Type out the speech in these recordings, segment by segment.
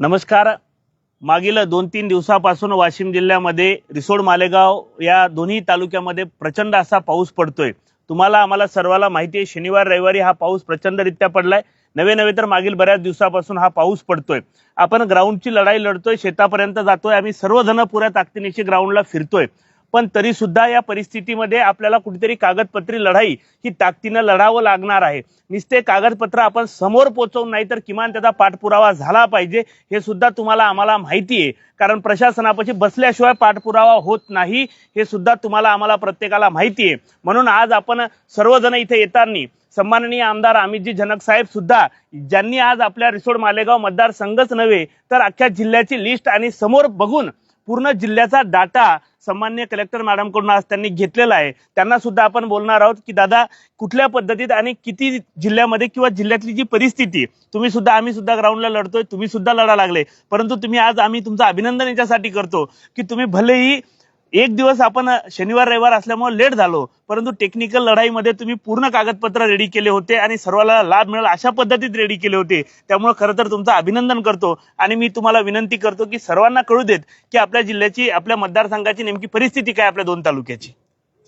नमस्कार. मागील दोन तीन दिवसापासून वाशिम जिल्ह्यामध्ये रिसोड मालेगाव या दोन्ही तालुक्यामध्ये प्रचंड असा पाऊस पडतोय. तुम्हाला आम्हाला सर्वाला माहिती आहे शनिवार रविवारी हा पाऊस प्रचंडरित्या पडलाय. नवे नवे तर मागील बऱ्याच दिवसापासून हा पाऊस पडतोय. आपण ग्राउंडची लढाई लढतोय शेतापर्यंत जातोय आम्ही सर्वजण पुऱ्या ताकदीनिशी ग्राउंडला फिरतोय. पण तरी सुद्धा या परिस्थितीमध्ये आपल्याला कुठेतरी कागदपत्री लढाई ही ताकदीनं लढावं लागणार आहे. नुसते कागदपत्र आपण समोर पोचवून नाही तर किमान त्याचा पाठपुरावा झाला पाहिजे हे सुद्धा तुम्हाला आम्हाला माहिती आहे. कारण प्रशासनापाशी बसल्याशिवाय पाठपुरावा होत नाही हे सुद्धा तुम्हाला आम्हाला प्रत्येकाला माहिती आहे. म्हणून आज आपण सर्वजण इथे येताना सन्माननीय आमदार अमितजी जनक साहेब सुद्धा ज्यांनी आज आपल्या रिसोड मालेगाव मतदारसंघच नव्हे तर अख्ख्या जिल्ह्याची लिस्ट आणि समोर बघून पूर्ण जिल्ह्याचा डाटा सन्मान्य कलेक्टर मॅडमकडून आज त्यांनी घेतलेला आहे. त्यांना सुद्धा आपण बोलणार आहोत की दादा कुठल्या पद्धतीत आणि किती जिल्ह्यामध्ये किंवा जिल्ह्यातली जी परिस्थिती तुम्ही सुद्धा आम्ही सुद्धा ग्राउंडला लढतोय तुम्ही सुद्धा लढा लागले. परंतु तुम्ही आज आम्ही तुमचं अभिनंदन याच्यासाठी करतो की तुम्ही भलेही एक दिवस आपण शनिवार रविवार असल्यामुळे लेट झालो परंतु टेक्निकल लढाईमध्ये तुम्ही पूर्ण कागदपत्र रेडी केले होते आणि सर्वाला लाभ मिळेल अशा पद्धतीत रेडी केले होते. त्यामुळे खरं तर तुमचं अभिनंदन करतो आणि मी तुम्हाला विनंती करतो की सर्वांना कळू देत की आपल्या जिल्ह्याची आपल्या मतदारसंघाची नेमकी परिस्थिती काय आपल्या दोन तालुक्याची.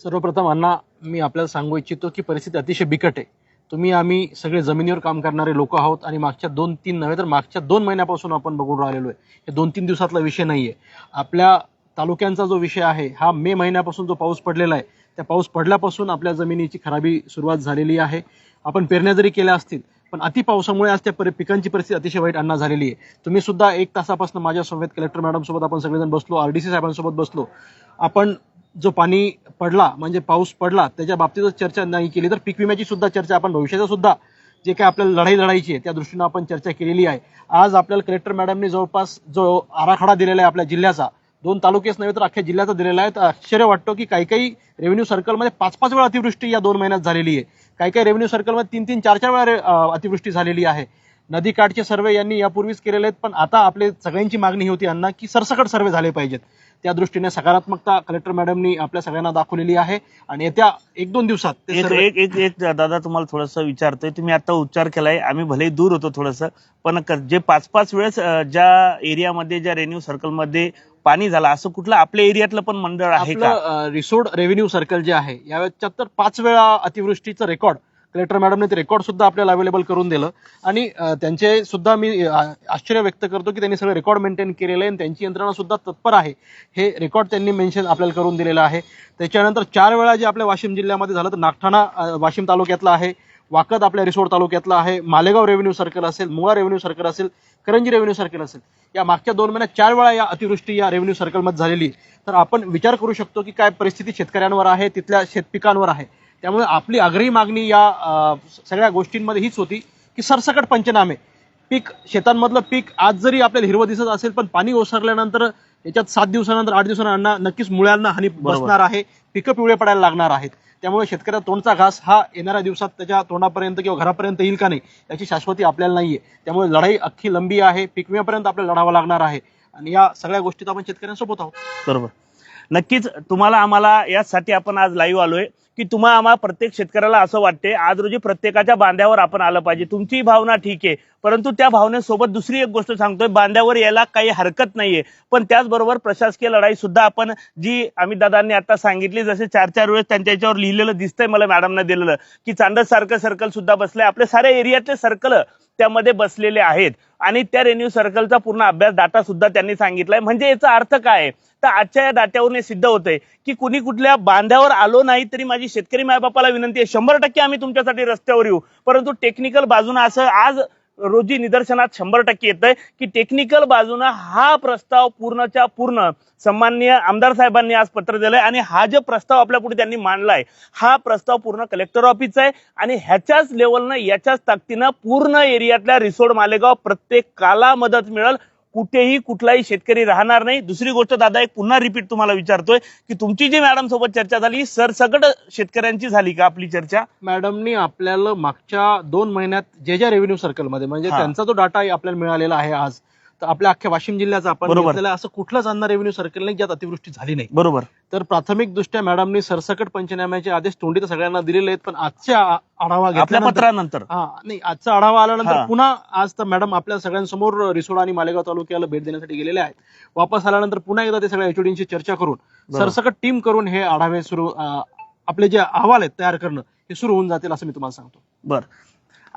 सर्वप्रथम अण्णा मी आपल्याला सांगू इच्छितो की परिस्थिती अतिशय बिकट आहे. तुम्ही आम्ही सगळे जमिनीवर काम करणारे लोक आहोत आणि मागच्या दोन तीन नव्हे तर मागच्या दोन महिन्यापासून आपण बघून राहिलेलो आहे. हे दोन तीन दिवसातला विषय नाही आहे आपल्या तालुक्यांचा जो विषय आहे हा मे महिन्यापासून जो पाऊस पडलेला आहे त्या पाऊस पडल्यापासून आपल्या जमिनीची खराबी सुरुवात झालेली आहे. आपण पेरण्या जरी केल्या असतील पण अति पावसामुळे आज त्या परि- पिकांची परिस्थिती अतिशय वाईट अन्ना झालेली आहे. तुम्ही सुद्धा एक तासापासून माझ्या सोबत कलेक्टर मॅडमसोबत आपण सगळेजण बसलो आर डी सी साहेबांसोबत बसलो. आपण जो पाणी पडला म्हणजे पाऊस पडला त्याच्या बाबतीतच चर्चा नाही केली तर पीक विम्याची सुद्धा चर्चा आपण भविष्याचा सुद्धा जे काय आपल्याला लढाई लढायची आहे त्या दृष्टीनं आपण चर्चा केलेली आहे. आज आपल्याला कलेक्टर मॅडमने जवळपास जो आराखडा दिलेला आहे आपल्या जिल्ह्याचा दोन तालुकेच नव्हे तर अख्ख्या जिल्ह्याचा दिलेला आहे. तर आश्चर्य वाटतो की काही काही रेव्हेन्यू सर्कलमध्ये पाच पाच वेळा अतिवृष्टी या दोन महिन्यात झालेली आहे. काही काही रेव्हेन्यू सर्कलमध्ये तीन तीन चार चार वेळा अतिवृष्टी झालेली आहे. नदीकाठचे सर्वे यांनी यापूर्वीच केलेले आहेत पण आता आपले सगळ्यांची मागणी ही होती अण्णा की सरसकट सर्वे झाले पाहिजेत. त्या दृष्टीने सकारात्मकता कलेक्टर मॅडमनी आपल्या सगळ्यांना दाखवलेली आहे. आणि येत्या एक दोन दिवसात ते एक सर्वे- एक एक एक दादा तुम्हाला थोडंसं विचारतोय. तुम्ही आता उच्चार केलाय. आम्ही भलेही दूर होतो थोडंसं पण क- जे पाच पाच वेळेस अं, ज्या एरियामध्ये ज्या रेन्यू सर्कलमध्ये पाणी झालं असं कुठलं आपल्या एरियातलं पण मंडळ आहे का? आपलं रिसोड रेव्हेन्यू सर्कल जे आहे याच्यात तर पाच वेळा अतिवृष्टीचं रेकॉर्ड कलेक्टर मॅडमने ते रेकॉर्ड सुद्धा आपल्याला अवेलेबल करून दिलं. आणि त्यांचे सुद्धा मी आश्चर्य व्यक्त करतो की त्यांनी सगळं रेकॉर्ड मेंटेन केलेलं आहे आणि त्यांची यंत्रणा सुद्धा तत्पर आहे. हे रेकॉर्ड त्यांनी मेन्शन आपल्याला करून दिलेलं आहे. त्याच्यानंतर चार वेळा जे आपल्या वाशिम जिल्ह्यामध्ये झालं तर नागठाणा वाशिम तालुक्यातला आहे वाकद आपल्या रिसोड तालुक्यातला आहे मालेगाव रेव्हेन्यू सर्कल असेल मुळा रेव्हेन्यू सर्कल असेल करंजी रेव्हेन्यू सर्कल असेल. या मागच्या दोन महिन्यात चार वेळा या अतिवृष्टी या रेव्हेन्यू सर्कलमध्ये झालेली तर आपण विचार करू शकतो की काय परिस्थिती शेतकऱ्यांवर आहे तिथल्या शेतपिकांवर आहे. त्यामुळे आपली आग्रही मागणी या सगळ्या गोष्टींमध्ये हीच होती की सरसकट पंचनामे. पीक शेतांमधलं पीक आज जरी आपल्याला हिरवं दिसत असेल पण पाणी ओसरल्यानंतर याच्यात सात दिवसानंतर आठ दिवसांना नक्कीच मुळ्यांना हानी. बसणार आहे. पिकं पिवळे पडायला लागणार आहेत. त्यामुळे शेतकऱ्याचा तोंडचा घास हा येणाऱ्या दिवसात त्याच्या तोंडापर्यंत किंवा घरापर्यंत येईल का नाही याची शाश्वती आपल्याला नाहीये. त्यामुळे लढाई अख्खी लंबी आहे. पीक विम्यापर्यंत आपल्याला लढावं लागणार आहे. आणि या सगळ्या गोष्टीत आपण शेतकऱ्यांसोबत आहोत. बरोबर. नक्कीच तुम्हाला आम्हाला यासाठी आपण आज लाईव्ह आलोय की तुम्हा आम्हा प्रत्येक शेतकऱ्याला असं वाटते आज रोजी प्रत्येकाच्या बांध्यावर आपण आलं पाहिजे. तुमची भावना ठीक आहे परंतु त्या भावनेसोबत दुसरी एक गोष्ट सांगतोय बांध्यावर यायला काही हरकत नाहीये. पण त्याचबरोबर प्रशासकीय लढाई सुद्धा आपण जी अमित दादांनी आता सांगितली जसे चार चार वेळेस त्यांच्या याच्यावर लिहिलेलं दिसतंय मला मॅडमने दिलेलं की चांदस सारखं सर्कल सुद्धा बसलंय. आपले सारे एरियातले सर्कल त्यामध्ये बसलेले आहेत. आणि त्या रेन्यू सर्कलचा पूर्ण अभ्यास डाटा सुद्धा त्यांनी सांगितलाय. म्हणजे याचा अर्थ काय आहे? तर आजच्या या डाट्यावरून हे सिद्ध होतंय की कुणी कुठल्या बांध्यावर आलो नाही तरी माझी शेतकरी मायबापाला विनंती आहे. शंभर टक्के आम्ही तुमच्यासाठी रस्त्यावर येऊ. परंतु टेक्निकल बाजूनं असं आज रोजी निदर्शनात शंभर टक्के येत आहे की टेक्निकल बाजूनं हा प्रस्ताव पूर्णच्या पूर्ण सन्माननीय आमदार साहेबांनी आज पत्र दिलंय आणि हा जो प्रस्ताव आपल्या पुढे त्यांनी मांडलाय हा प्रस्ताव पूर्ण कलेक्टर ऑफिसचा आहे आणि ह्याच्याच लेवलनं याच्याच ताकदीनं पूर्ण एरियातल्या रिसोड मालेगाव प्रत्येकाला मदत मिळेल. कुठेही कुठलाही शेतकरी राहणार नाही दुसरी गोष्ट दादा एक पुन्हा रिपीट तुम्हाला विचारतोय की तुमची जी मॅडम सोबत चर्चा झाली सरसकट शेतकऱ्यांची झाली का आपली चर्चा मॅडमनी आपल्याला मागच्या दोन महिन्यात जे ज्या रेव्हेन्यू सर्कलमध्ये म्हणजे हा. त्यांचा जो डाटा आपल्याला मिळालेला आहे आज तर आपल्या अख्ख्या वाशिम जिल्ह्याचा आपण बरोबर. घेतलेला असं कुठलंच अन्न रेव्हेन्यू सर्कल नाही ज्यात अतिवृष्टी झाली नाही बरोबर तर प्राथमिक दृष्ट्या मॅडमनी सरसकट पंचनाम्याचे आदेश तोंडी तर सगळ्यांना दिलेले आहेत पण आजच्या आ- आढावा आपल्या घेतल्यानंतर पत्रानंतर हा नाही आजचा आढावा आल्यानंतर हा. पुन्हा आज तर मॅडम आपल्या सगळ्यांसमोर रिसोड आणि मालेगाव तालुक्याला भेट देण्यासाठी गेलेले आहेत वापस आल्यानंतर पुन्हा एकदा ते सगळ्या एचओडींशी चर्चा करून बरोबर. सरसकट टीम करून हे आढावे सुरू अं, आपले जे अहवाल आहेत तयार करणं हे सुरू होऊन जातील असं मी तुम्हाला सांगतो बर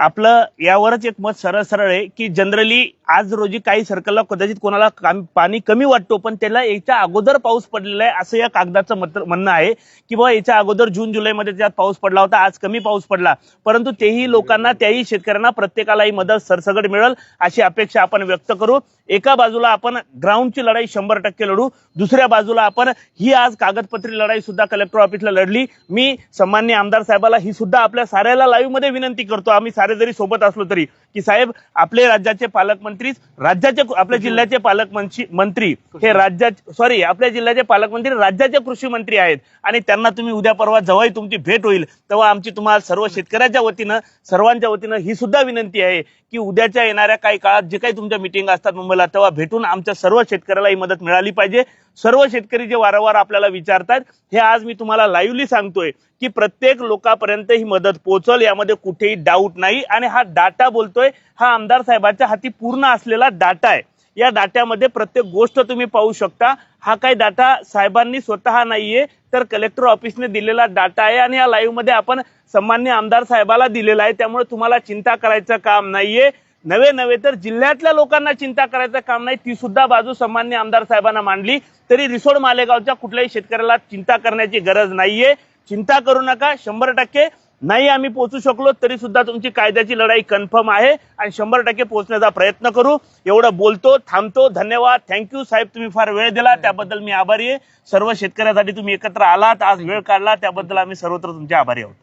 आपलं यावरच एक मत सरळ सरळ आहे की जनरली आज रोजी काही सर्कलला कदाचित कोणाला काम- पाणी कमी वाटतो पण त्याला याच्या अगोदर पाऊस पडलेला आहे असं या कागदाचं मत म्हणणं आहे. की बाबा याच्या अगोदर जून जुलैमध्ये त्यात पाऊस पडला होता आज कमी पाऊस पडला. परंतु तेही लोकांना त्याही शेतकऱ्यांना प्रत्येकालाही मदत सरसगट मिळेल अशी अपेक्षा आपण व्यक्त करू. एका बाजूला आपण ग्राउंडची लढाई शंभर टक्के लढू. दुसऱ्या बाजूला आपण ही आज कागदपत्री लढाई सुद्धा कलेक्टर ऑफिसला लढली. मी सन्मान्य आमदार साहेबाला ही सुद्धा आपल्या साऱ्याला लाईव्हमध्ये विनंती करतो. आम्ही सारे जरी सोबत असलो तरी की साहेब आपले राज्याचे पालकमंत्री राज्याचे आपल्या जिल्ह्याचे पालकमंत्री मंत्री हे राज्याचे सॉरी आपल्या जिल्ह्याचे पालकमंत्री राज्याचे कृषी मंत्री आहेत. आणि त्यांना तुम्ही उद्या परवा जेव्हाही तुमची भेट होईल. तेव्हा आमची तुम्हाला सर्व शेतकऱ्याच्या वतीनं सर्वांच्या वतीनं ही सुद्धा विनंती आहे की उद्याच्या येणाऱ्या काही काळात जे काही तुमच्या मिटिंग असतात मुंबईला तेव्हा भेटून आमच्या सर्व शेतकऱ्याला ही मदत मिळाली पाहिजे. सर्व शेतकरी जे वारंवार आपल्याला विचारतात हे आज मी तुम्हाला लाईव्हली सांगतोय की प्रत्येक लोकांपर्यंत ही मदत पोहोचल यामध्ये कुठेही डाऊट नाही. आणि हा डाटा बोलतोय हा आमदार साहेबांच्या हाती पूर्ण असलेला डाटा आहे. या डाट्यामध्ये प्रत्येक गोष्ट तुम्ही पाहू शकता. हा काही डाटा साहेबांनी स्वतः नाहीये तर कलेक्टर ऑफिसने दिलेला डाटा आहे आणि या लाईव्हमध्ये आपण सन्मान्य आमदार साहेबाला दिलेला आहे. त्यामुळे तुम्हाला चिंता करायचं काम नाहीये. नवे नव्हे तर जिल्ह्यातल्या लोकांना चिंता करायचं काम नाही. ती सुद्धा बाजू सन्मान्य आमदार साहेबांना मांडली. तरी रिसोड मालेगावच्या कुठल्याही शेतकऱ्याला चिंता करण्याची गरज नाहीये. चिंता करू नका. शंभर टक्के नाही आम्ही पोहोचू शकलो तरी सुद्धा तुमची कायद्याची लढाई कन्फर्म आहे आणि शंभर टक्के पोहोचण्याचा प्रयत्न करू. एवढं बोलतो थांबतो. धन्यवाद. थँक्यू साहेब. तुम्ही फार वेळ दिला. त्याबद्दल मी आभारी आहे. सर्व शेतकऱ्यासाठी तुम्ही एकत्र आलात. आज वेळ काढला. त्याबद्दल आम्ही सर्वत्र तुमचे आभारी आहोत.